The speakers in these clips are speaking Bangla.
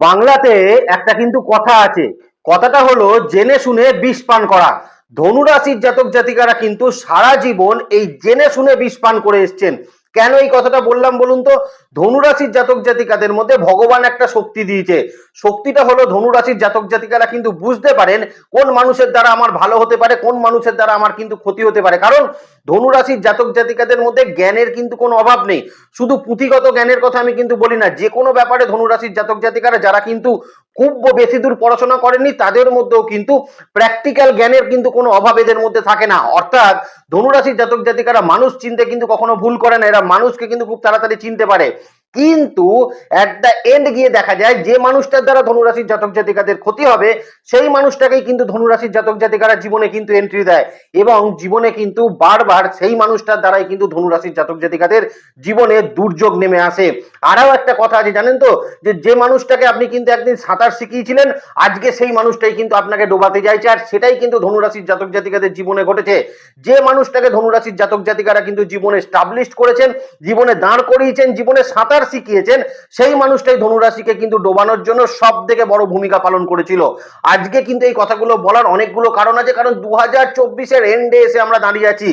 বাংলাতে একটা কিন্তু কথা আছে। কথাটা হলো, জেনে শুনে বিষ পান করা। ধনুরাশির জাতক জাতিকারা কিন্তু সারা জীবন এই জেনে শুনে বিষ পান করে এসছেন। কেন এই কথাটা বললাম বলুন তো? ধনুরাশির জাতক জাতিকাদের মধ্যে ভগবান একটা শক্তি দিয়েছে। শক্তিটা হলো ধনুরাশির জাতক জাতিকারা কিন্তু বুঝতে পারেন কোন মানুষের দ্বারা আমার ভালো হতে পারে, কোন মানুষের দ্বারা আমার কিন্তু ক্ষতি হতে পারে। কারণ ধনুরাশির জাতক জাতিকাদের মধ্যে জ্ঞানের কিন্তু কোনো অভাব নেই। শুধু পুঁথিগত জ্ঞানের কথা আমি কিন্তু বলি না, যে কোনো ব্যাপারে ধনুরাশির জাতক জাতিকারা যারা কিন্তু খুব বেশি দূর পড়াশোনা করেননি, তাদের মধ্যেও কিন্তু প্র্যাকটিক্যাল জ্ঞানের কিন্তু কোনো অভাব এদের মধ্যে থাকে না। অর্থাৎ ধনুরাশির জাতক জাতিকারা মানুষ চিনতে কিন্তু কখনো ভুল করে না। এরা মানুষকে কিন্তু খুব তাড়াতাড়ি চিনতে পারে। কিন্তু অ্যাট দ্য এন্ড গিয়ে দেখা যায় যে মানুষটার দ্বারা ধনুরাশির জাতক জাতিকাদের ক্ষতি হবে, সেই মানুষটাকেই কিন্তু ধনুরাশির জাতক জাতিকারা জীবনে কিন্তু এন্ট্রি দেয় এবং জীবনে কিন্তু বারবার সেই মানুষটার দ্বারাই কিন্তু ধনুরাশির জাতক জাতিকাদের জীবনে দুর্যোগ নেমে আসে। আরও একটা কথা আছে, জানেন তো? যে যে মানুষটাকে আপনি কিন্তু একদিন সাঁতার শিখিয়েছিলেন, আজকে সেই মানুষটাই কিন্তু আপনাকে ডোবাতে চাইছে আর সেটাই কিন্তু ধনুরাশির জাতক জাতিকাদের জীবনে ঘটেছে। যে মানুষটাকে ধনুরাশির জাতক জাতিকারা কিন্তু জীবনে স্টাবলিশ করেছেন, জীবনে দাঁড় করিয়েছেন, জীবনে সাঁতার শিখিয়েছেন সেই মানুষটাই ধনুরাশিকে কিন্তু ডোবানোর জন্য সব থেকে বড় ভূমিকা পালন করেছিল। আজকে কিন্তু এই কথাগুলো বলার অনেকগুলো কারণ আছে, কারণ দু হাজার চব্বিশের এন্ডে এসে আমরা দাঁড়িয়ে আছি।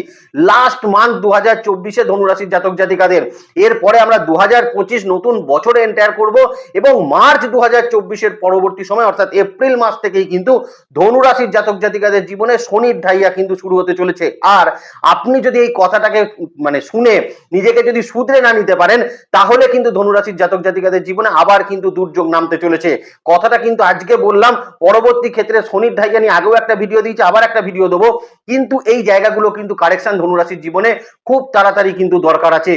লাস্ট মান্থ দু হাজার চব্বিশে ধনুরাশির জাতক জাতিকাদের। এরপরে আমরা দু হাজার পঁচিশ নতুন বছরে এন্টার করব এবং মার্চ দু হাজার চব্বিশের পরবর্তী সময়, অর্থাৎ এপ্রিল মাস থেকেই কিন্তু ধনুরাশির জাতক জাতিকাদের জীবনে শনির ঢাইয়া কিন্তু শুরু হতে চলেছে। আর আপনি যদি এই কথাটাকে মানে শুনে নিজেকে যদি শুধরে না নিতে পারেন, তাহলে কিন্তু ধনুরাশির জাতক জাতিকাদের জীবনে আবার কিন্তু দুর্যোগ নামতে চলেছে। কথাটা কিন্তু আজকে বললাম, পরবর্তী ক্ষেত্রে শনির ঢাইয়া নিয়ে আগেও একটা ভিডিও দিয়েছি, আবার একটা ভিডিও দেবো। কিন্তু এই জায়গাগুলো কিন্তু কারেকশন ধনুরাশির জীবনে খুব তাড়াতাড়ি কিন্তু দরকার আছে।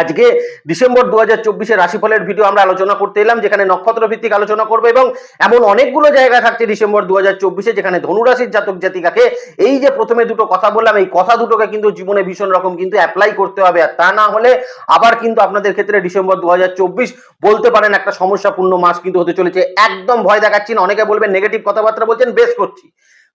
আজকে ডিসেম্বর দু হাজার চব্বিশের রাশিফলের ভিডিও আমরা আলোচনা করতে এলাম, যেখানে নক্ষত্র ভিত্তিক আলোচনা করব এবং এমন অনেকগুলো জায়গা থাকছে ডিসেম্বর দু হাজার চব্বিশে, যেখানে ধনুরাশির জাতক জাতিকাকে এই যে প্রথমে দুটো কথা বললাম, এই কথা দুটোকে কিন্তু জীবনে ভীষণ রকম কিন্তু অ্যাপ্লাই করতে হবে। আর তা না হলে আবার কিন্তু আপনাদের ক্ষেত্রে ডিসেম্বর দু হাজার চব্বিশ বলতে পারেন একটা সমস্যাপূর্ণ মাস কিন্তু হতে চলেছে। একদম ভয় দেখাচ্ছি না, অনেকে বলবেন নেগেটিভ কথাবার্তা বলছেন, বেশ করছি।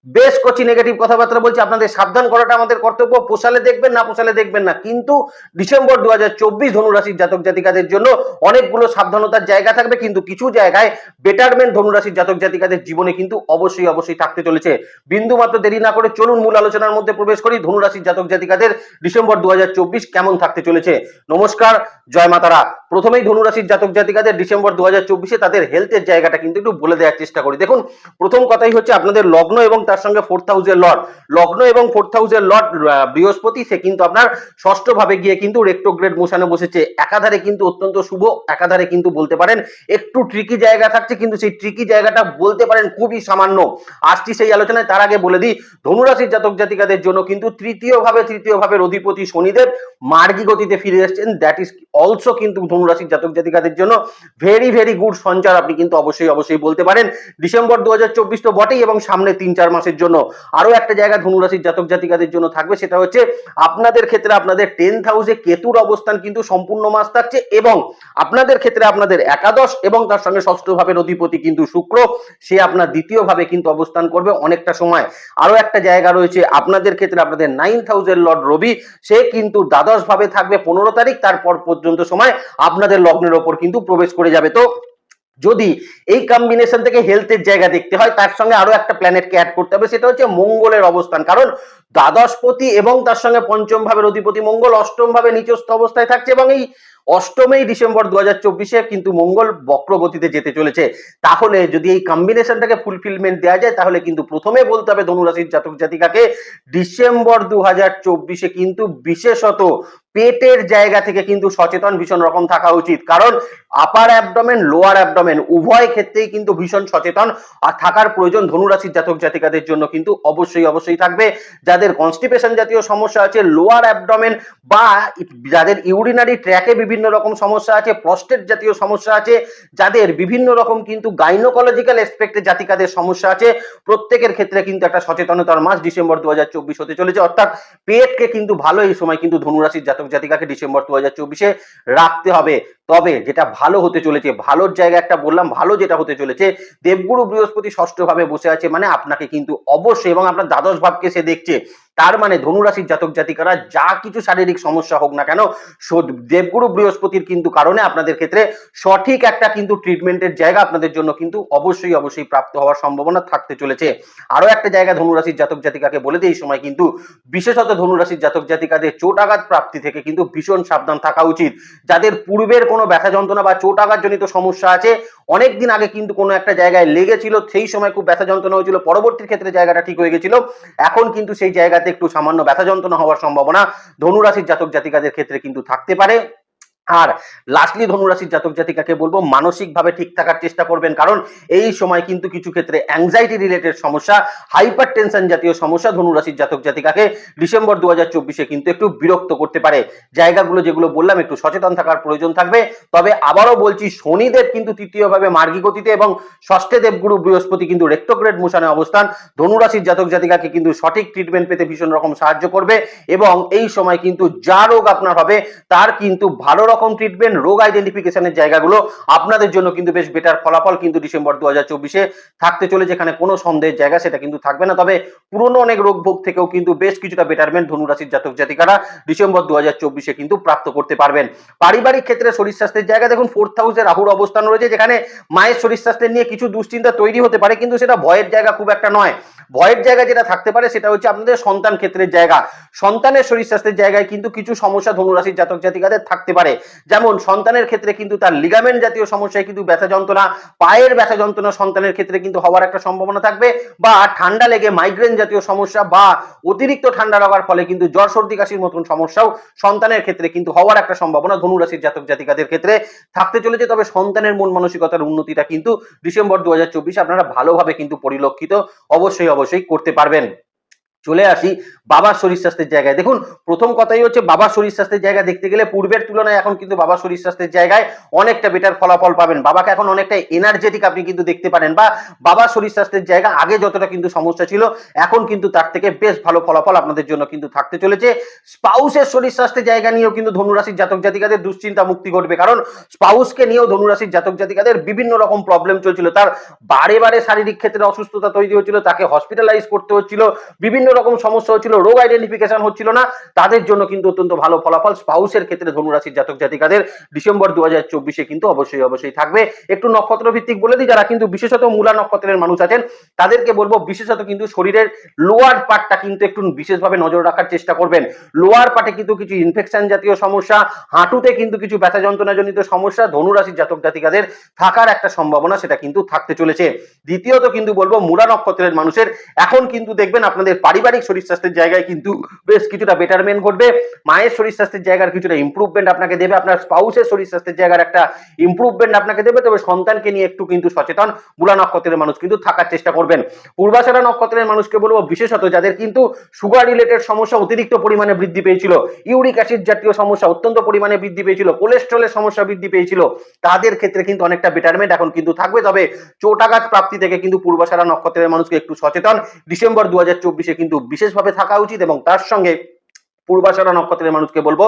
বেশ করছি নেগেটিভ কথাবার্তা বলছি, আপনাদের সাবধান করাটা আমাদের কর্তব্য, পোষালে দেখবেন, না পোষালে দেখবেন না। কিন্তু ডিসেম্বর দু হাজার চব্বিশ ধনুরাশির জাতক জাতিকাদের জন্য অনেকগুলো সাবধানতার জায়গা থাকবে, কিন্তু কিছু জায়গায় বেটারমেন্ট ধনুরাশির জাতক জাতিকাদের জীবনে কিন্তু অবশ্যই অবশ্যই থাকতে চলেছে। বিন্দু মাত্র দেরি না করে চলুন মূল আলোচনার মধ্যে প্রবেশ করি। ধনুরাশির জাতক জাতিকাদের ডিসেম্বর দু হাজার চব্বিশ কেমন থাকতে চলেছে? নমস্কার, জয় মাতারা প্রথমেই ধনুরাশির জাতক জাতিকাদের ডিসেম্বর দু হাজার তাদের হেলথের জায়গাটা কিন্তু একটু বলে দেওয়ার চেষ্টা করি। দেখুন, প্রথম কথাই হচ্ছে আপনাদের লগ্ন এবং তার সঙ্গে ফোর্থ হাউসের লর্ড লগ্ন এবং ফোর্থ হাউসের লর্ড বৃহস্পতি, সে কিন্তু আপনার ষষ্ঠ ভাবে গিয়ে কিন্তু রেক্টোগ্রেড মোশানে বসেছে। একাধারে কিন্তু অত্যন্ত শুভ, একাধারে কিন্তু বলতে পারেন একটু ট্রিকি জায়গা থাকছে, কিন্তু সেই ট্রিকি জায়গাটা বলতে পারেন খুবই সামান্য। আসছি সেই আলোচনায় তার আগে বলে দিই, ধনুরাশির জাতক জাতিকাদের জন্য কিন্তু তৃতীয় ভাবে তৃতীয় ভাবের অধিপতি শনিদেব মার্গী গতিতে ফিরে এসেছেন। দ্যাট ইজ অলসো কিন্তু ধনুরাশির জাতক জাতিকাদের জন্য ভেরি ভেরি গুড সঞ্চার আপনি কিন্তু অবশ্যই অবশ্যই বলতে পারেন। ডিসেম্বর দু হাজার চব্বিশ তো বটেই এবং সামনে তিন, চার মাসের জন্য। আরও একটা জায়গা ধনুরাশির জাতক জাতিকাদের জন্য থাকবে, সেটা হচ্ছে আপনাদের ক্ষেত্রে আপনাদের টেন্থ হাউসে কেতুর অবস্থান কিন্তু সম্পূর্ণ মাস থাকছে এবং আপনাদের ক্ষেত্রে আপনাদের একাদশ এবং তার সঙ্গে ষষ্ঠ ভাবের অধিপতি কিন্তু শুক্র, সে আপনার দ্বিতীয় ভাবে কিন্তু অবস্থান করবে অনেকটা সময়। আরও একটা জায়গা রয়েছে, আপনাদের ক্ষেত্রে আপনাদের নাইন্থ হাউসের লর্ড রবি, সে কিন্তু দ্বাদশ ভাবে থাকবে পনেরো তারিখ, তারপর পর্যন্ত সময় আপনাদের লগ্নের ওপর কিন্তু প্রবেশ করে যাবে। তো যদি এই কম্বিনেশন থেকে হেলথের জায়গা দেখতে হয়, তার সঙ্গে আরও একটা প্ল্যানেটকে অ্যাড করতে হবে, সেটা হচ্ছে মঙ্গলের অবস্থান। কারণ দ্বাদশপতি এবং তার সঙ্গে পঞ্চম ভাবের অধিপতি মঙ্গল অষ্টম ভাবে নিচস্থ অবস্থায় থাকছে এবং এই অষ্টমেই ডিসেম্বর দু হাজার চব্বিশে কিন্তু মঙ্গল বক্রগতিতে যেতে চলেছে। তাহলে যদি এই কম্বিনেশনটাকে ফুলফিলমেন্ট দেওয়া যায়, তাহলে কিন্তু প্রথমে বলতে হবে ধনুরাশির জাতক জাতিকাকে। ডিসেম্বর দু হাজার চব্বিশে কিন্তু বিশেষত পেটের জায়গা থেকে কিন্তু সচেতন, ভীষণ রকম থাকা উচিত। কারণ আপার অ্যাবডোমেন লোয়ার অ্যাবডোমেন উভয় ক্ষেত্রেই কিন্তু ভীষণ সচেতন আর থাকার প্রয়োজন ধনুরাশির জাতক জাতিকাদের জন্য কিন্তু অবশ্যই অবশ্যই থাকবে। যাদের কনস্টিপেশন জাতীয় সমস্যা আছে লোয়ার অ্যাবডোমেন বা যাদের ইউরিনারি ট্র্যাকে বিভিন্ন রকম সমস্যা আছে প্রস্টেট জাতীয় সমস্যা আছে, যাদের বিভিন্ন রকম কিন্তু গাইনোকোলজিক্যাল এসপেক্টে জাতিকাদের সমস্যা আছে। প্রত্যেকের ক্ষেত্রে কিন্তু একটা সচেতনতার মাস ডিসেম্বর দু হাজার চব্বিশ হতে চলেছে। অর্থাৎ পেটকে কিন্তু ভালো এই সময় কিন্তু ধনুরাশির জাতক জাতিকাকে ডিসেম্বর দু রাখতে হবে। তবে যেটা ভালো হতে চলেছে, ভালোর জায়গা একটা বললাম, ভালো যেটা হতে চলেছে, দেবগুরু বৃহস্পতি ষষ্ঠ ভাবে বসে আছে মানে আপনাকে কিন্তু অবশ্যই এবং আপনার দ্বাদশ ভাবকে সে দেখছে। তার মানে ধনুরাশির জাতক জাতিকারা যা কিছু শারীরিক সমস্যা হোক না কেন দেবগুরু বৃহস্পতির কিন্তু কারণে আপনাদের ক্ষেত্রে সঠিক একটা কিন্তু ট্রিটমেন্টের জায়গা আপনাদের জন্য কিন্তু অবশ্যই অবশ্যই প্রাপ্ত হওয়ার সম্ভাবনা থাকতে চলেছে। আরও একটা জায়গা ধনুরাশির জাতক জাতিকাকে বলে দিই, এই সময় কিন্তু বিশেষত ধনুরাশির জাতক জাতিকাদের চোট আঘাত প্রাপ্তি থেকে কিন্তু ভীষণ সাবধান থাকা উচিত। যাদের পূর্বের কোনো ব্যথা যন্ত্রণা বা চোট আঘাত জনিত সমস্যা আছে। অনেক দিন আগে কিন্তু কোনো একটা জায়গায় লেগেছিল, সেই সময় খুব ব্যথা যন্ত্রণা হয়েছিল, পরবর্তী ক্ষেত্রে জায়গাটা ঠিক হয়ে গেছিল। এখন কিন্তু সেই জায়গাতে একটু সামান্য ব্যথা যন্ত্রণা হওয়ার সম্ভাবনা। ধনুরাশির জাতক জাতিকাদের ক্ষেত্রে কিন্তু থাকতে পারে। আর লাস্টলি ধনুরাশির জাতক জাতিকাকে বলব, মানসিকভাবে ঠিক থাকার চেষ্টা করবেন। কারণ এই সময় কিন্তু কিছু ক্ষেত্রে অ্যাংজাইটি রিলেটেড সমস্যা হাইপার টেনশন জাতীয় সমস্যা ধনুরাশির জাতক জাতিকাকে ডিসেম্বর দু হাজার চব্বিশে কিন্তু একটু বিরক্ত করতে পারে। জায়গাগুলো যেগুলো বললাম, একটু সচেতন থাকার প্রয়োজন থাকবে। তবে আবারও বলছি, শনিদেব কিন্তু তৃতীয়ভাবে মার্গী গতিতে এবং ষষ্ঠে দেবগুরু বৃহস্পতি কিন্তু রেক্টোগ্রেড মোশনে অবস্থান। ধনুরাশির জাতক জাতিকাকে কিন্তু সঠিক ট্রিটমেন্ট পেতে ভীষণ রকম সাহায্য করবে এবং এই সময় কিন্তু যা রোগ আপনার হবে, তার কিন্তু ভালো রকম ট্রিটমেন্ট রোগ আইডেন্টিফিকেশনের জায়গাগুলো আপনাদের জন্য কিন্তু বেশ বেটার ফলাফল কিন্তু ডিসেম্বর দু হাজার চব্বিশে থাকতে চলে যেখানে কোনো সন্দেহের জায়গা সেটা কিন্তু থাকবে না। তবে পুরনো অনেক রোগ ভোগ থেকেও কিন্তু বেশ কিছুটা বেটারমেন্ট ধনুরাশির জাতক জাতিকারা ডিসেম্বর দু হাজার চব্বিশে কিন্তু প্রাপ্ত করতে পারবেন। পারিবারিক ক্ষেত্রে শরীর স্বাস্থ্যের জায়গা, দেখুন ফোর্থ হাউসে রাহুর অবস্থান রয়েছে, যেখানে মায়ের শরীর স্বাস্থ্যের নিয়ে কিছু দুশ্চিন্তা তৈরি হতে পারে, কিন্তু সেটা ভয়ের জায়গা খুব একটা নয়। ভয়ের জায়গা যেটা থাকতে পারে, সেটা হচ্ছে আপনাদের সন্তান ক্ষেত্রের জায়গা। সন্তানের শরীর স্বাস্থ্যের জায়গায় কিন্তু কিছু সমস্যা ধনুরাশির জাতক জাতিকাদের থাকতে পারে। যেমন সন্তানের ক্ষেত্রে কিন্তু তার লিগামেন্ট জাতীয় সমস্যায় কিন্তু ব্যথা যন্ত্রণা, পায়ের ব্যথা যন্ত্রণা সন্তানের ক্ষেত্রে কিন্তু হওয়ার একটা সম্ভাবনা থাকবে বা ঠান্ডা লেগে মাইগ্রেন জাতীয় সমস্যা বা অতিরিক্ত ঠান্ডা লাগার ফলে কিন্তু জ্বর, সর্দি, কাশির মতন সমস্যাও সন্তানের ক্ষেত্রে কিন্তু হওয়ার একটা সম্ভাবনা ধনুরাশির জাতক জাতিকাদের ক্ষেত্রে থাকতে চলেছে। তবে সন্তানের মন মানসিকতার উন্নতিটা কিন্তু ডিসেম্বর দু হাজার চব্বিশ আপনারা ভালোভাবে কিন্তু পরিলক্ষিত অবশ্যই অবশ্যই করতে পারবেন। চলে আসি বাবার শরীর স্বাস্থ্যের জায়গায়। দেখুন, প্রথম কথাই হচ্ছে বাবার শরীর স্বাস্থ্যের জায়গা দেখতে গেলে পূর্বের তুলনায় এখন কিন্তু বাবার শরীর স্বাস্থ্যের জায়গায় অনেকটা বেটার ফলাফল পাবেন। বাবাকে এখন অনেকটা এনার্জেটিক আপনি কিন্তু দেখতে পারেন বা বাবার শরীর স্বাস্থ্যের জায়গা আগে যতটা কিন্তু সমস্যা ছিল, এখন কিন্তু তার থেকে বেশ ভালো ফলাফল আপনাদের জন্য কিন্তু থাকতে চলেছে। স্পাউসের শরীর স্বাস্থ্যের জায়গা নিয়েও কিন্তু ধনুরাশির জাতক জাতিকাদের দুশ্চিন্তা মুক্তি ঘটবে। কারণ স্পাউসকে নিয়েও ধনুরাশির জাতক জাতিকাদের বিভিন্ন রকম প্রবলেম চলছিল। তার বারে বারে শারীরিক ক্ষেত্রে অসুস্থতা তৈরি হচ্ছিল, তাকে হসপিটালাইজ করতে হচ্ছিল। বিভিন্ন রকম সমস্যা হচ্ছিল, রোগ আইডেন্টিফিকেশন হচ্ছিল না। তাদের জন্য কিন্তু অত্যন্ত ভালো ফলাফল। স্পাউসের ক্ষেত্রে ধনুরাশির জাতক জাতিকাদের ডিসেম্বর দু হাজার চব্বিশে কিন্তু অবশ্যই অবশ্যই থাকবে। একটু নক্ষত্র ভিত্তিক বলে দিই, যারা কিন্তু বিশেষত মূলা নক্ষত্রের মানুষ আছেন, তাদেরকে বলব বিশেষত কিন্তু শরীরের লোয়ার পার্টটা কিন্তু একটু বিশেষভাবে নজর রাখার চেষ্টা করবেন। লোয়ার পার্টে কিন্তু কিছু ইনফেকশন জাতীয় সমস্যা, হাঁটুতে কিন্তু কিছু ব্যথা যন্ত্রণাজনিত সমস্যা ধনুরাশির জাতক জাতিকাদের থাকার একটা সম্ভাবনা সেটা কিন্তু থাকতে চলেছে। দ্বিতীয়ত কিন্তু বলব মূলা নক্ষত্রের মানুষের, এখন কিন্তু দেখবেন আপনাদের পারিবারিক শরীর স্বাস্থ্যের জায়গায় কিন্তু বেশ কিছুটা বেটারমেন্ট ঘটবে। মায়ের শরীর স্বাস্থ্যের জায়গার কিছুটা ইম্প্রুভমেন্ট আপনাকে দেবে, আপনার স্পাউসের শরীর স্বাস্থ্যের জায়গার একটা ইম্প্রুভমেন্ট আপনাকে দেবে, তবে সন্তানকে নিয়ে একটু কিন্তু সচেতন। মূলা নক্ষত্রের মানুষ কিন্তু থাকার চেষ্টা করবেন। পূর্বাশারা নক্ষত্রের মানুষকে বলব, বিশেষত যাদের কিন্তু সুগার রিলেটেড সমস্যা অতিরিক্ত পরিমাণে বৃদ্ধি পেয়েছিল ইউরিক অ্যাসিড জাতীয় সমস্যা অত্যন্ত পরিমাণে বৃদ্ধি পেয়েছিল কোলেস্ট্রলের সমস্যা বৃদ্ধি পেয়েছিল, তাদের ক্ষেত্রে কিন্তু অনেকটা বেটারমেন্ট এখন কিন্তু থাকবে। তবে চোটাঘাত প্রাপ্তি থেকে কিন্তু পূর্বাশারা নক্ষত্রের মানুষকে একটু সচেতন। ডিসেম্বর দু হাজার চব্বিশে কিন্তু বিশেষভাবে থাকা উচিত এবং তার সঙ্গে পূর্বাশারা নক্ষত্রের মানুষকে বলব,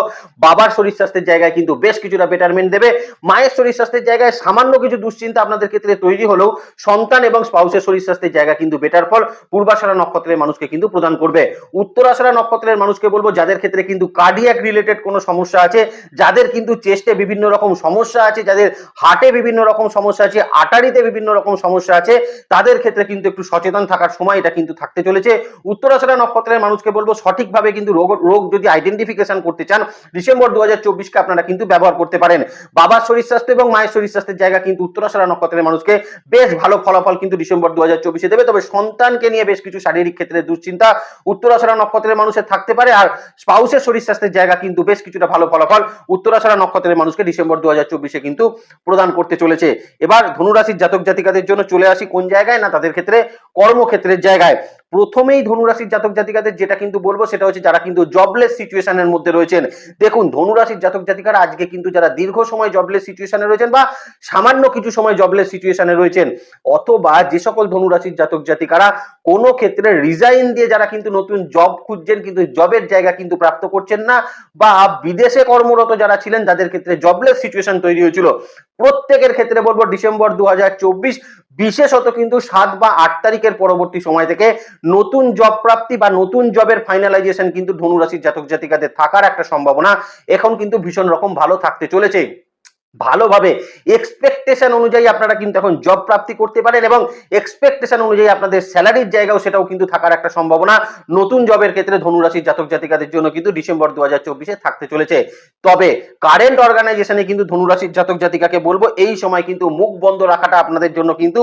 বাবার শরীর স্বাস্থ্যের জায়গায় কিন্তু বেশ কিছুটা বেটারমেন্ট দেবে। মায়ের শরীর স্বাস্থ্যের জায়গায় সামান্য কিছু দুশ্চিন্তা আপনাদের ক্ষেত্রে তৈরি হলেও সন্তান এবং স্পাউসের শরীর স্বাস্থ্যের জায়গা কিন্তু বেটার ফল পূর্বাশারা নক্ষত্রের মানুষকে কিন্তু প্রদান করবে। উত্তরাশারা নক্ষত্রের মানুষকে বলব, যাদের ক্ষেত্রে কিন্তু কার্ডিয়াক রিলেটেড কোনো সমস্যা আছে, যাদের কিন্তু চেস্টে বিভিন্ন রকম সমস্যা আছে, যাদের হার্টে বিভিন্ন রকম সমস্যা আছে আটারিতে বিভিন্ন রকম সমস্যা আছে, তাদের ক্ষেত্রে কিন্তু একটু সচেতন থাকার সময় এটা কিন্তু থাকতে চলেছে। উত্তরাশারা নক্ষত্রের মানুষকে বলব, সঠিকভাবে কিন্তু রোগ রোগ যদি আইডেন্টিফিকেশন করতে চান, ডিসেম্বর দু হাজার চব্বিশকে আপনারা কিন্তু ব্যবহার করতে পারেন। বাবার শরীর স্বাস্থ্য এবং মায়ের শরীর স্বাস্থ্যের জায়গা কিন্তু উত্তরাশারা নক্ষত্রের মানুষকে বেশ ভালো ফলাফল কিন্তু ডিসেম্বর দু হাজার চব্বিশে দেবে। তবে সন্তানকে নিয়ে বেশ কিছু শারীরিক ক্ষেত্রে দুশ্চিন্তা উত্তরাশারা নক্ষত্রের মানুষের থাকতে পারে আর স্পাউসের শরীর স্বাস্থ্যের জায়গা কিন্তু বেশ কিছুটা ভালো ফলাফল উত্তরাশারা নক্ষত্রের মানুষকে ডিসেম্বর দু হাজার চব্বিশে কিন্তু প্রদান করতে চলেছে। এবার ধনুরাশির জাতক জাতিকাদের জন্য চলে আসি কোন জায়গায়? না, তাদের ক্ষেত্রে কর্মক্ষেত্রের জায়গায়। প্রথমেই ধনুরাশির জাতক জাতিকাদের যেটা কিন্তু বলব সেটা হচ্ছে যারা কিন্তু জবলেস সিচুয়েশনের মধ্যে রয়েছেন। দেখুন, ধনুরাশির জাতক জাতিকারা আজকে কিন্তু যারা দীর্ঘ সময় জবলেস সিচুয়েশনে রয়েছেন বা সামান্য কিছু সময় জবলেস সিচুয়েশনে রয়েছেন, অথবা যে সকল ধনুরাশির জাতক জাতিকারা কোনো ক্ষেত্রে রিজাইন দিয়ে যারা কিন্তু নতুন জব খুঁজছেন কিন্তু জবের জায়গা কিন্তু প্রাপ্ত করছেন না, বা বিদেশে কর্মরত যারা ছিলেন তাদের ক্ষেত্রে জবলেস সিচুয়েশন তৈরি হয়েছিল। প্রত্যেকের ক্ষেত্রে বলব ডিসেম্বর দু হাজার চব্বিশ বিশেষত কিন্তু সাত বা আট তারিখের পরবর্তী সময় থেকে নতুন জব প্রাপ্তি বা নতুন জবের ফাইনালাইজেশন কিন্তু ধনুরাশির জাতক জাতিকাদের থাকার একটা সম্ভাবনা এখন কিন্তু ভীষণ রকম ভালো থাকতে চলেছে। ভালোভাবে এক্সপেকটেশন অনুযায়ী আপনারা কিন্তু এখন জব প্রাপ্তি করতে পারেন এবং এক্সপেকটেশন অনুযায়ী আপনাদের স্যালারির জায়গাও সেটাও কিন্তু থাকার একটা সম্ভাবনা। নতুন জবের ক্ষেত্রে ধনুরাশির জাতক জাতিকাদের জন্য কিন্তু ডিসেম্বর দু হাজার থাকতে চলেছে। তবে কারেন্ট অর্গানাইজেশনে কিন্তু ধনুরাশির জাতক জাতিকাকে বলব, এই সময় কিন্তু মুখ বন্ধ রাখাটা আপনাদের জন্য কিন্তু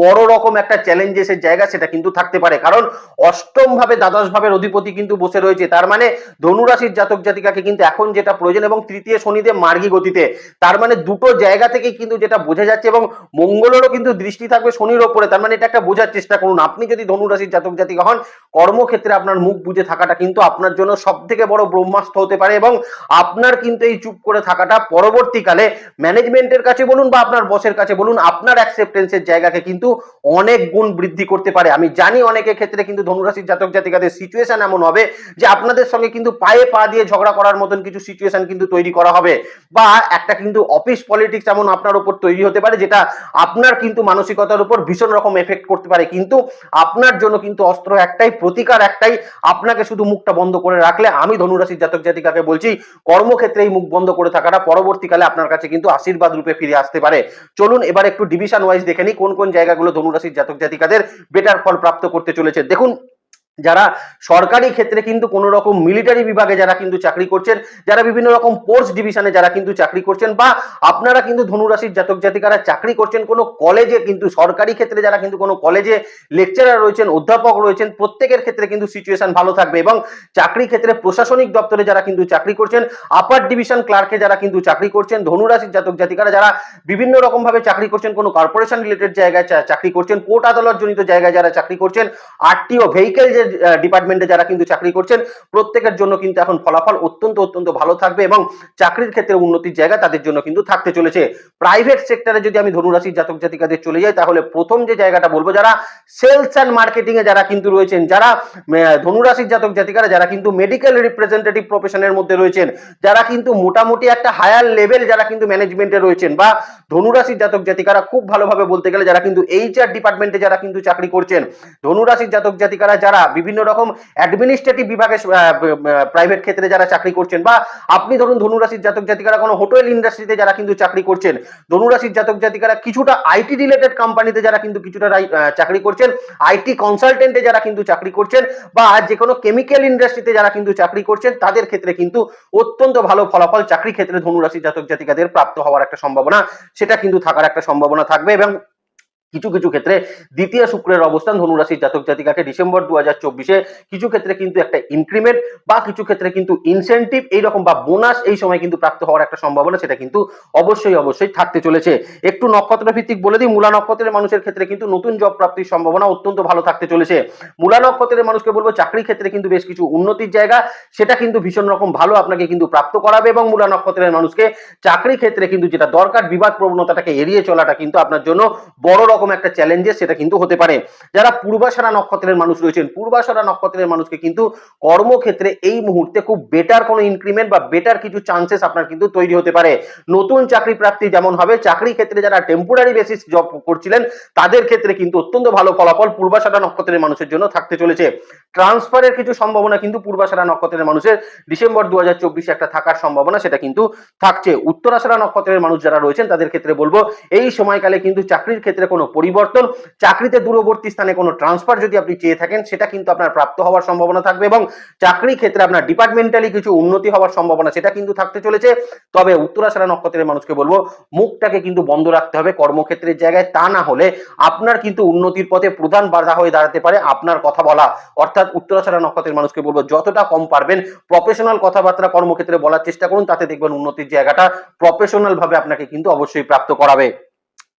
বড় রকম একটা চ্যালেঞ্জেসের জায়গা সেটা কিন্তু থাকতে পারে। কারণ অষ্টম ভাবে দ্বাদশ ভাবের অধিপতি কিন্তু বসে রয়েছে। তার মানে ধনুরাশির জাতক জাতিকাকে কিন্তু এখন যেটা প্রয়োজন এবং তৃতীয় শনিদেব মার্গী গতিতে, তার মানে দুটো জায়গা থেকে কিন্তু যেটা বোঝা যাচ্ছে এবং মঙ্গলেরও কিন্তু দৃষ্টি থাকবে শনির ওপরে, তার মানে এটা একটা বোঝার চেষ্টা করুন। আপনি যদি ধনুরাশির জাতক জাতিকা হন, কর্মক্ষেত্রে আপনার মুখ বুঝে থাকাটা কিন্তু আপনার জন্য সব থেকে বড় ব্রহ্মাস্ত্র হতে পারে এবং আপনার কিন্তু এই চুপ করে থাকাটা পরবর্তীকালে ম্যানেজমেন্টের কাছে বলুন বা আপনার বসের কাছে বলুন, আপনার অ্যাকসেপ্টেন্সের জায়গাকে কিন্তু অনেক গুণ বৃদ্ধি করতে পারে। আমি জানি অনেকের ক্ষেত্রে কিন্তু ধনুরাশির জাতক জাতিকাদের সিচুয়েশন এমন হবে যে আপনাদের সঙ্গে কিন্তু পায়ে পা দিয়ে ঝগড়া করার মতন কিছু সিচুয়েশন কিন্তু তৈরি করা হবে বা একটা কিন্তু অফিস পলিটিক্স এমন আপনার উপর তৈরি হতে পারে, যেটা আপনার কিন্তু মানসিকতার উপর ভীষণ রকম এফেক্ট করতে পারে। কিন্তু আপনার জন্য কিন্তু অস্ত্র একটাই, প্রতিকার একটাই, আপনাকে শুধু মুখটা বন্ধ করে রাখলে। আমি ধনুরাশির জাতক জাতিকাকে বলছি, কর্মক্ষেত্রে এই মুখ বন্ধ করে থাকাটা পরবর্তীকালে আপনার কাছে কিন্তু আশীর্বাদ রূপে ফিরে আসতে পারে। চলুন এবার একটু ডিভিশন ওয়াইজ দেখে নিই, কোন কোন জায়গাগুলো ধনুরাশির জাতক জাতিকাদের বেটার ফল প্রাপ্ত করতে চলেছে। দেখুন যারা সরকারি ক্ষেত্রে কিন্তু কোনো রকম মিলিটারি বিভাগে যারা কিন্তু চাকরি করছেন, যারা বিভিন্ন রকম পোস্ট ডিভিশনে যারা কিন্তু চাকরি করছেন বা আপনারা কিন্তু ধনুরাশির জাতক জাতিকারা চাকরি করছেন, কোনো কলেজে কিন্তু সরকারি ক্ষেত্রে যারা কিন্তু কোনো কলেজে লেকচারার রয়েছেন, অধ্যাপক রয়েছেন, প্রত্যেকের ক্ষেত্রে কিন্তু সিচুয়েশন ভালো থাকবে এবং চাকরি ক্ষেত্রে প্রশাসনিক দপ্তরে যারা কিন্তু চাকরি করছেন আপার ডিভিশন ক্লার্কে যারা কিন্তু চাকরি করছেন, ধনুরাশির জাতক জাতিকারা যারা বিভিন্ন রকম ভাবে চাকরি করছেন, কোনো কর্পোরেশন রিলেটেড জায়গায় চাকরি করছেন কোর্ট আদালত জনিত জায়গায় যারা চাকরি করছেন আরটিও ভেহিকেল যে ডিপার্টমেন্টে যারা কিন্তু চাকরি করছেন, প্রত্যেকের জন্য কিন্তু এখন ফলাফল অত্যন্ত অত্যন্ত ভালো থাকবে এবং চাকরির ক্ষেত্রে উন্নতির জায়গা তাদের জন্য কিন্তু থাকতে চলেছে। প্রাইভেট সেক্টরে যদি আমি ধনুরাশির জাতক জাতিকাদের চলে যাই, তাহলে প্রথম যে জায়গাটা বলব, যারা সেলস অ্যান্ড মার্কেটিং এ যারা কিন্তু রয়েছেন, যারা ধনুরাশির জাতক জাতিকারা, যারা কিন্তু মেডিকেল রিপ্রেজেন্টেটিভ প্রফেশনের মধ্যে রয়েছেন, যারা কিন্তু মোটামুটি একটা হায়ার লেভেল যারা কিন্তু ম্যানেজমেন্টে রয়েছেন বা ধনুরাশির জাতক জাতিকারা খুব ভালোভাবে বলতে গেলে যারা কিন্তু এইচআর ডিপার্টমেন্টে যারা কিন্তু চাকরি করছেন, ধনুরাশির জাতক জাতিকারা যারা বিভিন্ন রকম অ্যাডমিনিস্ট্রেটিভ বিভাগে প্রাইভেট ক্ষেত্রে যারা চাকরি করছেন বা আপনি ধরুন ধনুরাশির জাতক জাতিকারা কোনো হোটেল ইন্ডাস্ট্রিতে যারা কিন্তু চাকরি করছেন, ধনুরাশির জাতক জাতিকারা কিছুটা আইটি রিলেটেড কোম্পানিতে যারা কিন্তু কিছুটা চাকরি করছেন আইটি কনসালটেন্টে যারা কিন্তু চাকরি করছেন বা যে কোনো কেমিক্যাল ইন্ডাস্ট্রিতে যারা কিন্তু চাকরি করছেন, তাদের ক্ষেত্রে কিন্তু অত্যন্ত ভালো ফলাফল চাকরি ক্ষেত্রে ধনুরাশির জাতক জাতিকাদের প্রাপ্ত হওয়ার একটা সম্ভাবনা, সেটা কিন্তু থাকার একটা সম্ভাবনা থাকবে এবং কিছু কিছু ক্ষেত্রে দ্বিতীয় শুক্রের অবস্থান ধনুরাশির জাতক জাতিকাকে ডিসেম্বর দু হাজার চব্বিশে কিছু ক্ষেত্রে কিন্তু একটা ইনক্রিমেন্ট বা কিছু ক্ষেত্রে কিন্তু ইনসেন্টিভ এইরকম বা বোনাস এই সময় কিন্তু প্রাপ্ত হওয়ার একটা সম্ভাবনা সেটা কিন্তু অবশ্যই অবশ্যই থাকতে চলেছে। একটু নক্ষত্র ভিত্তিক বলে দিই, মূলা নক্ষত্রের মানুষের ক্ষেত্রে কিন্তু নতুন জব প্রাপ্তির সম্ভাবনা অত্যন্ত ভালো থাকতে চলেছে। মূলা নক্ষত্রের মানুষকে বলব চাকরি ক্ষেত্রে কিন্তু বেশ কিছু উন্নতির জায়গা, সেটা কিন্তু ভীষণ রকম ভালো আপনাকে কিন্তু প্রাপ্ত করাবে এবং মূলা নক্ষত্রের মানুষকে চাকরি ক্ষেত্রে কিন্তু যেটা দরকার, বিবাদ প্রবণতাটাকে এড়িয়ে চলাটা কিন্তু আপনার জন্য বড় রকম একটা চ্যালেঞ্জেস সেটা কিন্তু হতে পারে। যারা পূর্বাশারা নক্ষত্রের মানুষ রয়েছেন, পূর্বাশারা নক্ষত্রের মানুষকে কিন্তু কর্মক্ষেত্রে এই মুহূর্তে খুব বেটার কোনো ইনক্রিমেন্ট বা বেটার কিছু চান্সেস আপনার কিন্তু তৈরি হতে পারে। নতুন চাকরি প্রাপ্তি যেমন হবে, চাকরি ক্ষেত্রে যারা টেম্পোরারি বেসিস জব করছিলেন, তাদের ক্ষেত্রে কিন্তু অত্যন্ত ভালো ফলাফল পূর্বাশারা নক্ষত্রের মানুষের জন্য থাকতে চলেছে। ট্রান্সফারের কিছু সম্ভাবনা কিন্তু পূর্বাশারা নক্ষত্রের মানুষের ডিসেম্বর দু একটা থাকার সম্ভাবনা সেটা কিন্তু থাকছে। উত্তরাশারা নক্ষত্রের মানুষ যারা রয়েছেন, তাদের ক্ষেত্রে বলব, এই সময়কালে কিন্তু চাকরির ক্ষেত্রে কোনো পরিবর্তন, চাকরিতে দূরবর্তী স্থানে কোনো ট্রান্সফার যদি আপনি চেয়ে থাকেন, সেটা কিন্তু আপনার প্রাপ্ত হওয়ার সম্ভাবনা থাকবে এবং চাকরি ক্ষেত্রে আপনার ডিপার্টমেন্টালি কিছু উন্নতি হওয়ার সম্ভাবনা, সেটা কিন্তু থাকতে চলেছে। তবে উত্তরাশারা নক্ষত্রের মানুষকে বলব, মুখটাকে কিন্তু বন্ধ রাখতে হবে কর্মক্ষেত্রের জায়গায়, তা না হলে আপনার কিন্তু উন্নতির পথে প্রধান বাধা হয়ে দাঁড়াতে পারে আপনার কথা বলা। অর্থাৎ উত্তরাশারা নক্ষত্রের মানুষকে বলব, যতটা কম পারবেন প্রফেশনাল কথাবার্তা কর্মক্ষেত্রে বলার চেষ্টা করুন, তাতে দেখবেন উন্নতির জায়গাটা প্রফেশনাল ভাবে আপনাকে কিন্তু অবশ্যই প্রাপ্ত করাবে।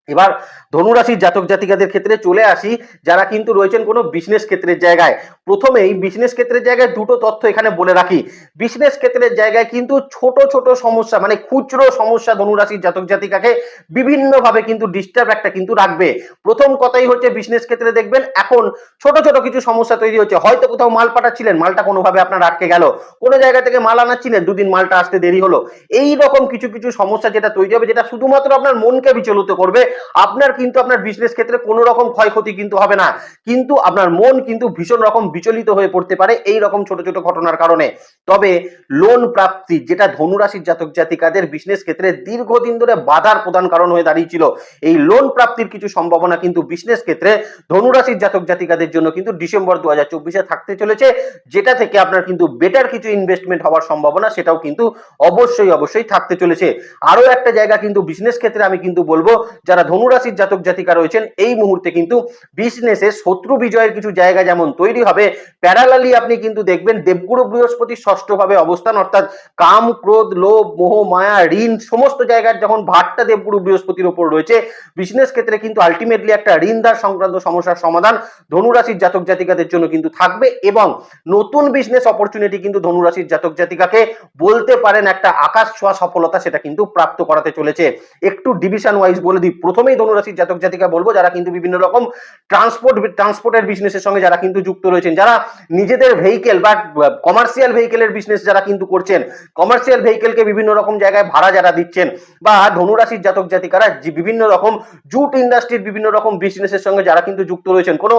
এবার ধনুরাশির জাতক জাতিকাদের ক্ষেত্রে চলে আসি, যারা কিন্তু রয়েছেন কোনো বিজনেস ক্ষেত্রের জায়গায়। প্রথমেই বিজনেস ক্ষেত্রের জায়গায় দুটো তথ্য এখানে বলে রাখি। বিজনেস ক্ষেত্রের জায়গায় কিন্তু ছোট ছোট সমস্যা মানে খুচরো সমস্যা ধনুরাশির জাতক জাতিকাকে বিভিন্নভাবে কিন্তু ডিস্টার্ব একটা কিন্তু রাখবে। প্রথম কথাই হচ্ছে বিজনেস ক্ষেত্রে দেখবেন, এখন ছোট ছোট কিছু সমস্যা তৈরি হচ্ছে। হয়তো কোথাও মাল পাঠাচ্ছিলেন, মালটা কোনোভাবে আপনার আটকে গেল। কোনো জায়গা থেকে মাল আনাচ্ছিলেন, দুদিন মালটা আসতে দেরি হলো। এই রকম কিছু কিছু সমস্যা যেটা তৈরি হবে, যেটা শুধুমাত্র আপনার মনকে বিচলিত করবে আপনার কিন্তু আপনার বিজনেস ক্ষেত্রে কোনো রকম ক্ষয়ক্ষতি কিন্তু হবে না। কিন্তু আপনার মন কিন্তু ভীষণ রকম বিচলিত হয়ে পড়তে পারে এই রকম ছোট ছোট ঘটনার কারণে। তবে লোন প্রাপ্তি, যেটা ধনুরাশির জাতক জাতিকাদের বিজনেস ক্ষেত্রে দীর্ঘদিন ধরে বাধার প্রধান কারণ হয়ে দাঁড়িয়েছিল। এই লোন প্রাপ্তির কিছু সম্ভাবনা কিন্তু বিজনেস ক্ষেত্রে ধনুরাশির জাতক জাতিকাদের জন্য কিন্তু ডিসেম্বর দু হাজার চব্বিশে থাকতে চলেছে, যেটা থেকে আপনার কিন্তু বেটার কিছু ইনভেস্টমেন্ট হওয়ার সম্ভাবনা সেটাও কিন্তু অবশ্যই অবশ্যই থাকতে চলেছে। আরও একটা জায়গা কিন্তু বিজনেস ক্ষেত্রে আমি কিন্তু বলব, যারা ধনুরাশির জাতক জাতিকা রয়েছেন, এই মুহূর্তে কিন্তু বিজনেসে শত্রু বিজয়ের কিছু জায়গা যেমন তৈরি হবে প্যারালালি আপনি কিন্তু দেখবেন দেবগুরু বৃহস্পতি ষষ্ঠ ভাবে অবস্থান, অর্থাৎ কাম, ক্রোধ, লোভ, মোহ, মায়া, ঋণ সমস্ত জায়গার যখন ভাটটা দেবগুরু বৃহস্পতির উপর রয়েছে বিজনেস ক্ষেত্রে কিন্তু আলটিমেটলি একটা ঋণদার সংক্রান্ত সমস্যার সমাধান ধনুরাশির জাতক জাতিকাদের জন্য কিন্তু থাকবে এবং নতুন বিজনেস অপরচুনিটি কিন্তু ধনুরাশির জাতক জাতিকাকে বলতে পারেন একটা আকাশ ছোঁয়া সফলতা সেটা কিন্তু প্রাপ্ত করাতে চলেছে। একটু ডিভিশন ওয়াইজ বলে দিই প্রথমেই ধনুরাশির জাতক জাতিকা বলব, যারা কিন্তু বিভিন্ন রকম ট্রান্সপোর্ট ট্রান্সপোর্টের বিজনেসের সঙ্গে যারা কিন্তু যুক্ত রয়েছেন, যারা নিজেদের ভেহিকেল বা কমার্শিয়াল ভেহিকেলের বিজনেস যারা কিন্তু করছেন কমার্শিয়াল ভেহিকেলকে বিভিন্ন রকম জায়গায় ভাড়া যারা দিচ্ছেন, বা ধনুরাশির জাতক জাতিকারা বিভিন্ন রকম জুট ইন্ডাস্ট্রির বিভিন্ন রকম বিজনেসের সঙ্গে যারা কিন্তু যুক্ত রয়েছেন, কোনো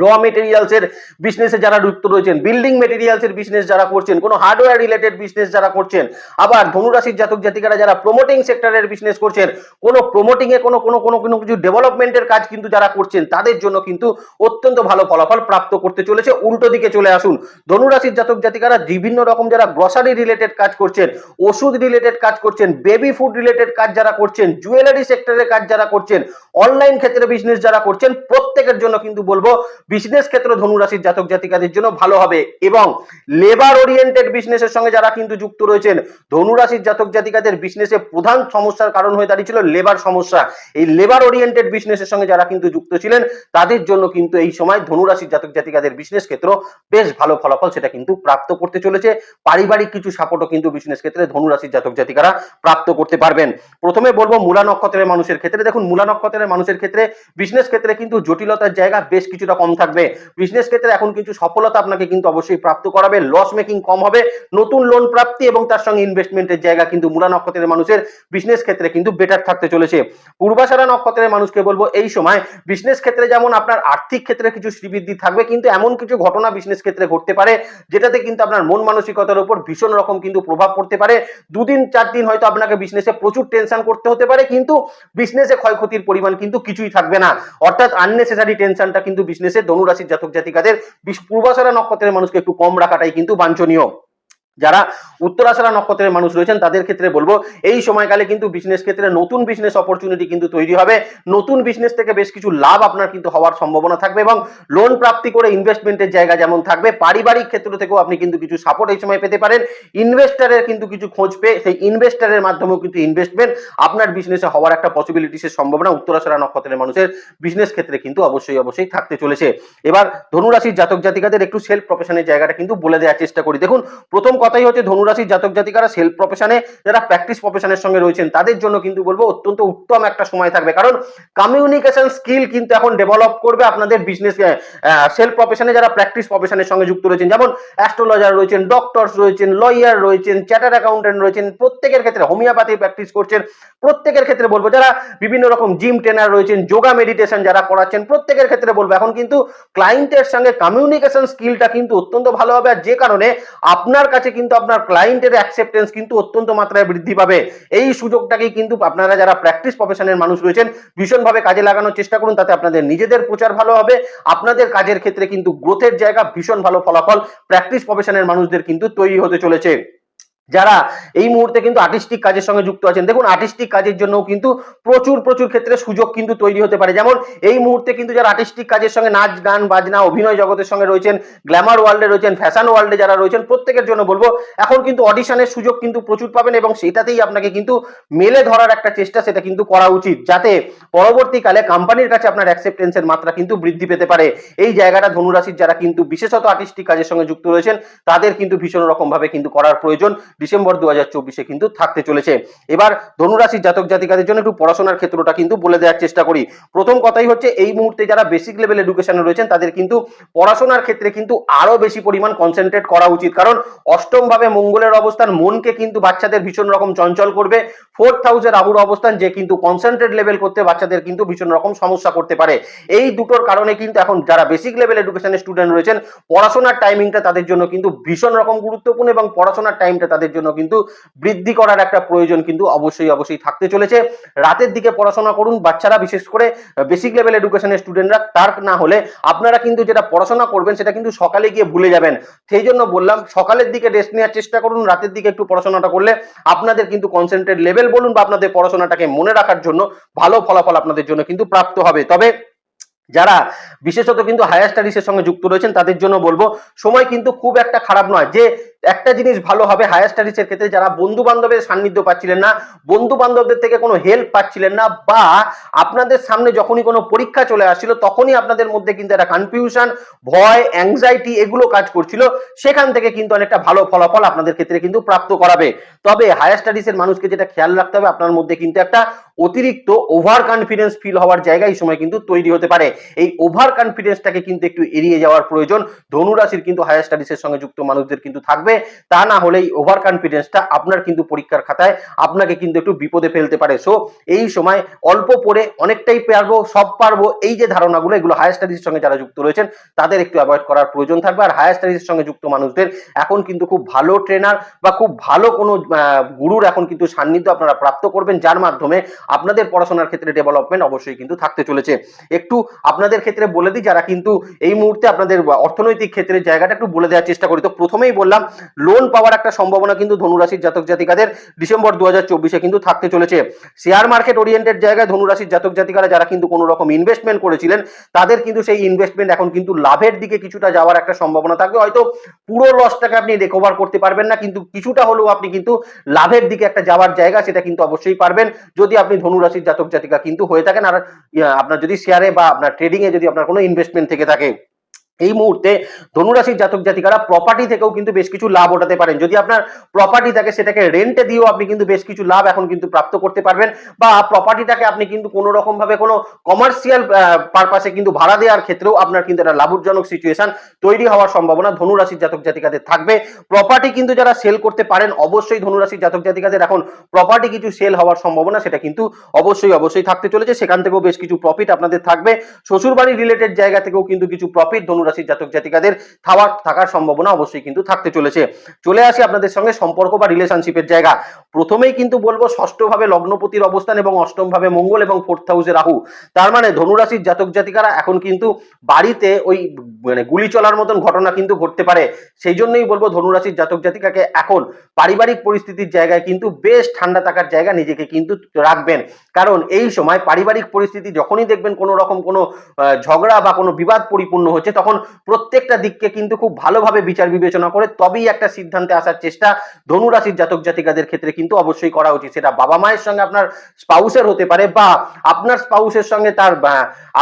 র মেটেরিয়ালস এর বিজনেসে যারা যুক্ত রয়েছেন বিল্ডিং মেটেরিয়ালস এর বিজনেস যারা করছেন, কোনো হার্ডওয়্যার রিলেটেড বিজনেস যারা করছেন, আবার ধনুরাশির জাতক জাতিকারা যারা প্রমোটিং সেক্টরের বিজনেস করছেন, কোনো প্রমোটিং এ কোনো কোনো কোনো কোনো কিছু ডেভেলপমেন্টের কাজ কিন্তু যারা করছেন, তাদের জন্য কিন্তু অত্যন্ত ভালো ফলাফল প্রাপ্ত করতে চলেছে। উল্টো দিকে চলে আসুন, ধনুরাশির জাতক জাতিকারা বিভিন্ন রকম যারা গ্রসারি রিলেটেড কাজ করছেন, ওষুধ রিলেটেড কাজ করছেন বেবি ফুড রিলেটেড কাজ যারা করছেন জুয়েলারি সেক্টরের কাজ যারা করছেন অনলাইন ক্ষেত্রে বিজনেস যারা করছেন, প্রত্যেকের জন্য কিন্তু বলব বিজনেস ক্ষেত্র ধনুরাশির জাতক জাতিকাদের জন্য ভালো হবে এবং লেবার ওরিয়েন্টেড বিজনেসের সঙ্গে যারা কিন্তু যুক্ত রয়েছেন, ধনুরাশির জাতক জাতিকাদের বিজনেসে প্রধান সমস্যার কারণ হয়ে দাঁড়িয়েছিল লেবার সমস্যা। এই লেবার ওরিয়েন্টেড বিজনেসের সঙ্গে যারা কিন্তু যুক্ত ছিলেন, তাদের জন্য কিন্তু এই সময় ধনুরাশির জাতক জাতিকাদের বিজনেস ক্ষেত্র বেশ ভালো ফলাফল সেটা কিন্তু প্রাপ্ত করতে চলেছে। পারিবারিক কিছু সাপোর্টও কিন্তু বিজনেস ক্ষেত্রে ধনুরাশির জাতক জাতিকারা প্রাপ্ত করতে পারবেন। প্রথমে বলব মূলা নক্ষত্রের মানুষের ক্ষেত্রে। দেখুন, মূলা নক্ষত্রের মানুষের ক্ষেত্রে বিজনেস ক্ষেত্রে কিন্তু জটিলতার জায়গা বেশ কিছুটা কম থাকবে। বিজনেস ক্ষেত্রে এখন কিছু সফলতা আপনাকে কিন্তু অবশ্যই প্রাপ্ত করাবে। লস মেকিং কম হবে। নতুন লোন প্রাপ্তি এবং তার সঙ্গে ইনভেস্টমেন্টের জায়গা কিন্তু মূলা নক্ষত্রের মানুষের বিজনেস ক্ষেত্রে কিন্তু বেটার থাকতে চলেছে। পূর্বাশারা নক্ষত্রের মানুষকে বলব, এই সময় বিজনেস ক্ষেত্রে যেমন আপনার আর্থিক ক্ষেত্রে কিছু শ্রীবৃদ্ধি থাকবে, কিন্তু এমন কিছু ঘটনা বিজনেস ক্ষেত্রে ঘটতে পারে, যেটাতে কিন্তু আপনার মন মানসিকতার উপর ভীষণ রকম কিন্তু প্রভাব পড়তে পারে। দুদিন, চার দিন হয়তো আপনাকে বিজনেসে প্রচুর টেনশন করতে হতে পারে, কিন্তু বিজনেসে ক্ষয়ক্ষতির পরিমাণ কিন্তু কিছুই থাকবে না। অর্থাৎ আননেসেসারি টেনশনটা কিন্তু বিজনেসে ধনুরাশির জাতক জাতিকাদের বিশ- পূর্বাশারা নক্ষত্রের মানুষকে একটু কম রাখাটাই কিন্তু বাঞ্ছনীয়। যারা উত্তরাশারা নক্ষত্রের মানুষ রয়েছেন, তাদের ক্ষেত্রে বলব, এই সময়কালে কিন্তু বিজনেস ক্ষেত্রে নতুন বিজনেস অপরচুনিটি কিন্তু তৈরি হবে। নতুন বিজনেস থেকে বেশ কিছু লাভ আপনার কিন্তু হওয়ার সম্ভাবনা থাকবে এবং লোন প্রাপ্তি করে ইনভেস্টমেন্টের জায়গা যেমন থাকবে, পারিবারিক ক্ষেত্র থেকেও আপনি কিন্তু কিছু সাপোর্ট এই সময় পেতে পারেন। ইনভেস্টারের কিন্তু কিছু খোঁজ পেয়ে, সেই ইনভেস্টারের মাধ্যমেও কিন্তু ইনভেস্টমেন্ট আপনার বিজনেসে হওয়ার একটা পসিবিলিটিসের সম্ভাবনা উত্তরাশারা নক্ষত্রের মানুষের বিজনেস ক্ষেত্রে কিন্তু অবশ্যই অবশ্যই থাকতে চলেছে। এবার ধনুরাশির জাতক জাতিকাদের একটু সেলফ প্রফেশনের জায়গাটা কিন্তু বলে দেওয়ার চেষ্টা করি। দেখুন, প্রথম কথাই হচ্ছে ধনুরাশির জাতক জাতিকারা সেলফ প্রফেশনে যারা প্র্যাকটিস প্রফেশনের সঙ্গে রয়েছেন, তাদের জন্য কিন্তু বলব অত্যন্ত উত্তম একটা সময় থাকবে। কারণ কমিউনিকেশন স্কিল কিন্তু এখন ডেভেলপ করবে আপনাদের বিজনেস সেলফ প্রফেশনে যারা প্র্যাকটিস প্রফেশনের সঙ্গে যুক্ত রয়েছেন, যেমন অ্যাস্ট্রোলজার রয়েছেন ডক্টরস রয়েছেন লয়ার রয়েছেন চ্যাটার অ্যাকাউন্টেন্ট রয়েছেন, প্রত্যেকের ক্ষেত্রে হোমিওপ্যাথি প্র্যাকটিস করছেন, প্রত্যেকের ক্ষেত্রে বলব যারা বিভিন্ন রকম জিম ট্রেনার রয়েছেন যোগা মেডিটেশন যারা করাচ্ছেন, প্রত্যেকের ক্ষেত্রে বলব এখন কিন্তু ক্লায়েন্টের সঙ্গে কমিউনিকেশন স্কিলটা কিন্তু অত্যন্ত ভালো হবে। আর যে কারণে আপনার কাছে কিন্তু আপনার ক্লায়েন্টের অ্যাকসেপ্টেন্স কিন্তু অত্যন্ত মাত্রায় বৃদ্ধি পাবে। এই সুযোগটাকেই কিন্তু আপনারা যারা প্র্যাকটিস প্রফেশনের মানুষ রয়েছেন, ভীষণভাবে কাজে লাগানোর চেষ্টা করুন, তাতে আপনাদের নিজেদের প্রচার ভালো হবে। আপনাদের কাজের ক্ষেত্রে কিন্তু গ্রোথের জায়গা ভীষণ ভালো ফলাফল প্র্যাকটিস প্রফেশনের মানুষদের কিন্তু তৈরি হতে চলেছে। যারা এই মুহূর্তে কিন্তু আর্টিস্টিক কাজের সঙ্গে যুক্ত আছেন, দেখুন আর্টিস্টিক কাজের জন্য কিন্তু প্রচুর প্রচুর ক্ষেত্রে সুযোগ কিন্তু তৈরি হতে পারে। যেমন এই মুহূর্তে কিন্তু যারা আর্টিস্টিক কাজের সঙ্গে নাচ, গান, বাজনা, অভিনয় জগতের সঙ্গে রয়েছেন গ্ল্যামার ওয়ার্ল্ডে রয়েছেন ফ্যাশন ওয়ার্ল্ডে যারা রয়েছেন, প্রত্যেকের জন্য বলব, এখন কিন্তু অডিশনের সুযোগ কিন্তু প্রচুর পাবেন এবং সেটাতেই আপনাকে কিন্তু মেলে ধরার একটা চেষ্টা সেটা কিন্তু করা উচিত, যাতে পরবর্তীকালে কোম্পানির কাছে আপনার অ্যাকসেপ্টেন্সের মাত্রা কিন্তু বৃদ্ধি পেতে পারে। এই জায়গাটা ধনুরাশির যারা কিন্তু বিশেষত আর্টিস্টিক কাজের সঙ্গে যুক্ত রয়েছেন, তাদের কিন্তু ভীষণ রকম ভাবে কিন্তু করার প্রয়োজন। ডিসেম্বর দু হাজার চব্বিশে কিন্তু থাকতে চলেছে। এবার ধনুরাশির জাতক জাতিকাদের জন্য একটু পড়াশোনার ক্ষেত্রটা কিন্তু বলে দেওয়ার চেষ্টা করি। প্রথম কথাই হচ্ছে, এই মুহূর্তে যারা বেসিক লেভেল এডুকেশনে রয়েছেন, তাদের কিন্তু পড়াশোনার ক্ষেত্রে কিন্তু আরও বেশি পরিমাণ কনসেন্ট্রেট করা উচিত। কারণ অষ্টমভাবে মঙ্গলের অবস্থান, মনকে কিন্তু বাচ্চাদের ভীষণ রকম চঞ্চল করবে। ফোর্থ হাউসের আবুর অবস্থান, যে কিন্তু কনসেন্ট্রেট লেভেল করতে বাচ্চাদের কিন্তু ভীষণ রকম সমস্যা করতে পারে। এই দুটোর কারণে কিন্তু এখন যারা বেসিক লেভেল এডুকেশনের স্টুডেন্ট রয়েছেন, পড়াশোনার টাইমিংটা তাদের জন্য কিন্তু ভীষণ রকম গুরুত্বপূর্ণ এবং পড়াশোনার টাইমটা তাদের জন্য কিন্তু বৃদ্ধি করার একটা প্রয়োজন কিন্তু অবশ্যই অবশ্যই থাকতে চলেছে। রাতের দিকে পড়াশোনা করুন, বাচ্চারা বিশেষ করে বেসিক লেভেল এডুকেশনের স্টুডেন্টরা তার না হলে আপনারা কিন্তু যেটা পড়াশোনা করবেন সেটা কিন্তু সকালে গিয়ে ভুলে যাবেন। সেই জন্য বললাম, সকালের দিকে রেস্ট নেওয়ার চেষ্টা করুন, রাতের দিকে একটু পড়াশোনাটা করলে আপনাদের কিন্তু কনসেন্ট্রেট লেভেল বলুন বা আপনাদের পড়াশোনাটাকে মনে রাখার জন্য ভালো ফলাফল আপনাদের জন্য কিন্তু প্রাপ্ত হবে। তবে যারা বিশেষত কিন্তু হায়ার স্টাডিজের সঙ্গে যুক্ত রয়েছেন, তাদের জন্য বলব, সময় কিন্তু খুব একটা খারাপ নয়। যে একটা জিনিস ভালো হবে হায়ার স্টাডিজের ক্ষেত্রে যারা বন্ধু বান্ধবের সান্নিধ্য পাচ্ছিলেন না বন্ধু বান্ধবদের থেকে কোনো হেল্প পাচ্ছিলেন না, বা আপনাদের সামনে যখনই কোনো পরীক্ষা চলে আসছিল, তখনই আপনাদের মধ্যে কিন্তু একটা কনফিউশন ভয় অ্যাংজাইটি এগুলো কাজ করছিল। সেখান থেকে কিন্তু অনেকটা ভালো ফলাফল আপনাদের ক্ষেত্রে কিন্তু প্রাপ্ত করাবে। তবে হায়ার স্টাডিজের মানুষকে যেটা খেয়াল রাখতে হবে, আপনার মধ্যে কিন্তু একটা অতিরিক্ত ওভার কনফিডেন্স ফিল হওয়ার জায়গা এই সময় কিন্তু তৈরি হতে পারে। এই ওভার কনফিডেন্সটাকে কিন্তু একটু এড়িয়ে যাওয়ার প্রয়োজন। ধনুরাশির কিন্তু হায়ার স্টাডিজের সঙ্গে যুক্ত মানুষদের কিন্তু থাকবে। তা না হলে এই ওভার কনফিডেন্সটা আপনার কিন্তু পরীক্ষার খাতায় আপনাকে কিন্তু একটু বিপদে ফেলতে পারে। সো এই সময় অল্প পড়ে অনেকটাই পারব, সব পারব, এই যে ধারণাগুলো, এগুলো হায়ার স্টাডিজের সঙ্গে যারা যুক্ত রয়েছেন, তাদের একটু অ্যাভয়েড করার প্রয়োজন থাকবে। আর হায়ার স্টাডিজের সঙ্গে যুক্ত মানুষদের এখন কিন্তু খুব ভালো ট্রেনার বা খুব ভালো কোনো গুরুর এখন কিন্তু সান্নিধ্য আপনারা প্রাপ্ত করবেন, যার মাধ্যমে আপনাদের পড়াশোনার ক্ষেত্রে ডেভেলপমেন্ট অবশ্যই কিন্তু থাকতে চলেছে। একটু আপনাদের ক্ষেত্রে বলে দিই, যারা কিন্তু এই মুহূর্তে আপনাদের অর্থনৈতিক ক্ষেত্রে জায়গাটা একটু বলে দেওয়ার চেষ্টা করি। তো প্রথমেই বললাম লোন পাওয়ার একটা সম্ভাবনা কিন্তু ধনুরাশির জাতক জাতিকাদের ডিসেম্বর দু হাজার কিন্তু থাকতে চলেছে। শেয়ার মার্কেট ওরিয়েন্টেড জায়গায় ধনুরাশির জাতক জাতিকারা যারা কিন্তু কোনো রকম ইনভেস্টমেন্ট করেছিলেন, তাদের কিন্তু সেই ইনভেস্টমেন্ট এখন কিন্তু লাভের দিকে কিছুটা যাওয়ার একটা সম্ভাবনা থাকবে। হয়তো পুরো লসটাকে আপনি রেকভার করতে পারবেন না, কিন্তু কিছুটা হলেও আপনি কিন্তু লাভের দিকে একটা যাওয়ার জায়গা সেটা কিন্তু অবশ্যই পারবেন যদি আপনি ধনুরাশির জাতক জাতিকা কিন্তু হয়ে থাকেন। আর আপনার যদি শেয়ারে বা আপনার ট্রেডিংয়ে যদি আপনার কোনো ইনভেস্টমেন্ট থেকে থাকে। এই মুহূর্তে ধনুরাশির জাতক জাতিকারা প্রপার্টি থেকেও কিন্তু বেশ কিছু লাভ ওঠাতে পারেন। যদি আপনার প্রপার্টি থাকে, সেটাকে রেন্টে দিয়েও আপনি কিন্তু বেশ কিছু লাভ এখন কিন্তু প্রাপ্ত করতে পারবেন বা প্রপার্টিটাকে আপনি কিন্তু কোনো রকম ভাবে কোনো কমার্শিয়াল পারপাসে কিন্তু ভাড়া দেওয়ার ক্ষেত্রেও আপনার কিন্তু একটা লাভজনক সিচুয়েশন তৈরি হওয়ার সম্ভাবনা ধনুরাশির জাতক জাতিকাদের থাকবে। প্রপার্টি কিন্তু যারা সেল করতে পারেন, অবশ্যই ধনুরাশির জাতক জাতিকাদের এখন প্রপার্টি কিছু সেল হওয়ার সম্ভাবনা, সেটা কিন্তু অবশ্যই অবশ্যই থাকতে চলেছে। সেখান থেকেও বেশ কিছু প্রফিট আপনাদের থাকবে। শ্বশুরবাড়ি রিলেটেড জায়গা থেকেও কিন্তু কিছু প্রফিট ধনুরাশির জাতক জাতিকাদের থাওয়ার থাকার সম্ভাবনা অবশ্যই কিন্তু থাকতে চলেছে। চলে আসি আপনাদের সঙ্গে সম্পর্ক বা রিলেশনশিপের জায়গা। প্রথমেই কিন্তু বলব ষষ্ঠ ভাবে লগ্নপতির অবস্থান এবং অষ্টম ভাবে মঙ্গল এবং ফোর্থ হাউসে রাহু। তার মানে ধনুরাশির জাতক জাতিকারা এখন কিন্তু বাড়িতে ওই মানে গুলি চলার মতন ঘটনা কিন্তু ঘটতে পারে। সেই জন্যই বলব ধনুরাশির জাতক জাতিকাকে এখন পারিবারিক পরিস্থিতির জায়গায় কিন্তু বেশ ঠান্ডা থাকার জায়গা নিজেকে কিন্তু রাখবেন। কারণ এই সময় পারিবারিক পরিস্থিতি যখনই দেখবেন কোনো রকম কোনো ঝগড়া বা কোনো বিবাদ পরিপূর্ণ হচ্ছে তখন প্রত্যেকটা দিককে কিন্তু খুব ভালোভাবে বিচার বিবেচনা করে, তবেই একটা সিদ্ধান্তে আসার চেষ্টা ধনুরাশির জাতক জাতিকাদের ক্ষেত্রে কিন্তু অবশ্যই করা উচিত। সেটা বাবা মায়ের সঙ্গে আপনার স্পাউসের হতে পারে বা আপনার স্পাউসের সঙ্গে তার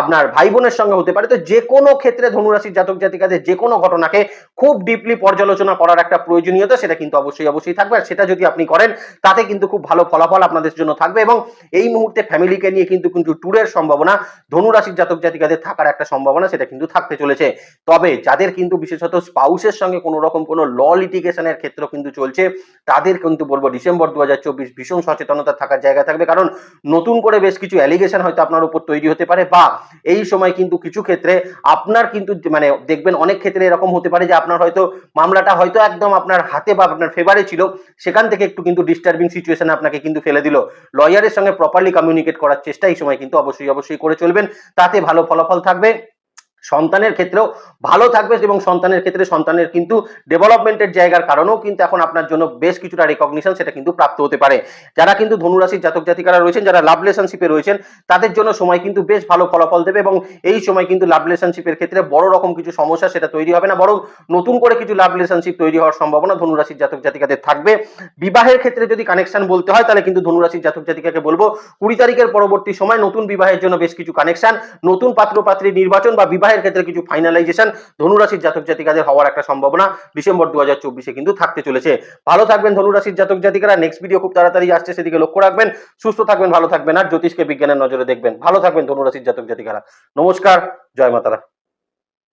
আপনার ভাই বোনের সঙ্গে হতে পারে। তো যে কোনো ক্ষেত্রে ধনুরাশির জাতক জাতিকাদের যে কোনো ঘটনাকে খুব ডিপলি পর্যালোচনা করার একটা প্রয়োজনীয়তা সেটা কিন্তু অবশ্যই অবশ্যই থাকবে। আর সেটা যদি আপনি করেন, তাতে কিন্তু খুব ভালো ফলাফল আপনাদের জন্য থাকবে এবং এই মুহূর্তে ফ্যামিলিকে নিয়ে কিন্তু কিন্তু ট্যুরের সম্ভাবনা ধনুরাশির জাতক জাতিকাদের থাকার একটা সম্ভাবনা সেটা কিন্তু থাকতে চলেছে। তবে যাদের কিন্তু বিশেষত স্পাউসের সঙ্গে কোনো রকম কোনো ল লিটিগেশনের ক্ষেত্র কিন্তু চলছে, তাদের কিন্তু বলব ডিসেম্বর দু হাজার চব্বিশ ভীষণ সচেতনতা থাকার জায়গা থাকবে। কারণ নতুন করে বেশ কিছু অ্যালিগেশন হয়তো আপনার উপর তৈরি হতে পারে বা এই সময় কিন্তু কিছু ক্ষেত্রে আপনার কিন্তু মানে দেখবেন অনেক ক্ষেত্রে এরকম হতে পারে যে আপনার হয়তো মামলাটা হয়তো একদম আপনার হাতে বা আপনার ফেভারে ছিল, সেখান থেকে একটু কিন্তু ডিস্টার্বিং সিচুয়েশন আপনাকে কিন্তু ফেলে দিল। লয়ারের সঙ্গে প্রপারলি কমিউনিকেট করার চেষ্টা এই সময় কিন্তু অবশ্যই অবশ্যই করে চলবেন। তাতে ভালো ফলাফল থাকবে। সন্তানের ক্ষেত্রেও ভালো থাকবে এবং সন্তানের ক্ষেত্রে সন্তানের কিন্তু ডেভেলপমেন্টের জায়গার কারণেও কিন্তু এখন আপনার জন্য বেশ কিছুটা রেকগনিশন সেটা কিন্তু প্রাপ্ত হতে পারে। যারা কিন্তু ধনুরাশির জাতক জাতিকারা রয়েছেন, যারা লাভ রিলেশনশিপে রয়েছেন, তাদের জন্য সময় কিন্তু বেশ ভালো ফলাফল দেবে এবং এই সময় কিন্তু লাভ রিলেশনশিপের ক্ষেত্রে বড় রকম কিছু সমস্যা সেটা তৈরি হবে না, বরং নতুন করে কিছু লাভ রিলেশনশিপ তৈরি হওয়ার সম্ভাবনা ধনুরাশির জাতক জাতিকাদের থাকবে। বিবাহের ক্ষেত্রে যদি কানেকশন বলতে হয়, তাহলে কিন্তু ধনুরাশির জাতক জাতিকাকে বলব, কুড়ি তারিখের পরবর্তী সময় নতুন বিবাহের জন্য বেশ কিছু কানেকশন নতুন পাত্র পাত্রী নির্বাচন বা বিবাহের ক্ষেত্রে কিছু ফাইনালাইজেশন ধনুরাশির জাতক জাতিকাদের হওয়ার একটা সম্ভাবনা ডিসেম্বর দু হাজার চব্বিশে কিন্তু থাকতে চলেছে। ভালো থাকবেন ধনুরাশির জাতক জাতিকারা নেক্সট ভিডিও খুব তাড়াতাড়ি আসছে, সেদিকে লক্ষ্য রাখবেন, সুস্থ থাকবেন, ভালো থাকবেন, আর জ্যোতিষকে, বিজ্ঞানের নজরে দেখবেন। ভালো থাকবেন ধনুরাশির জাতক জাতিকারা। নমস্কার, জয় মাতারা।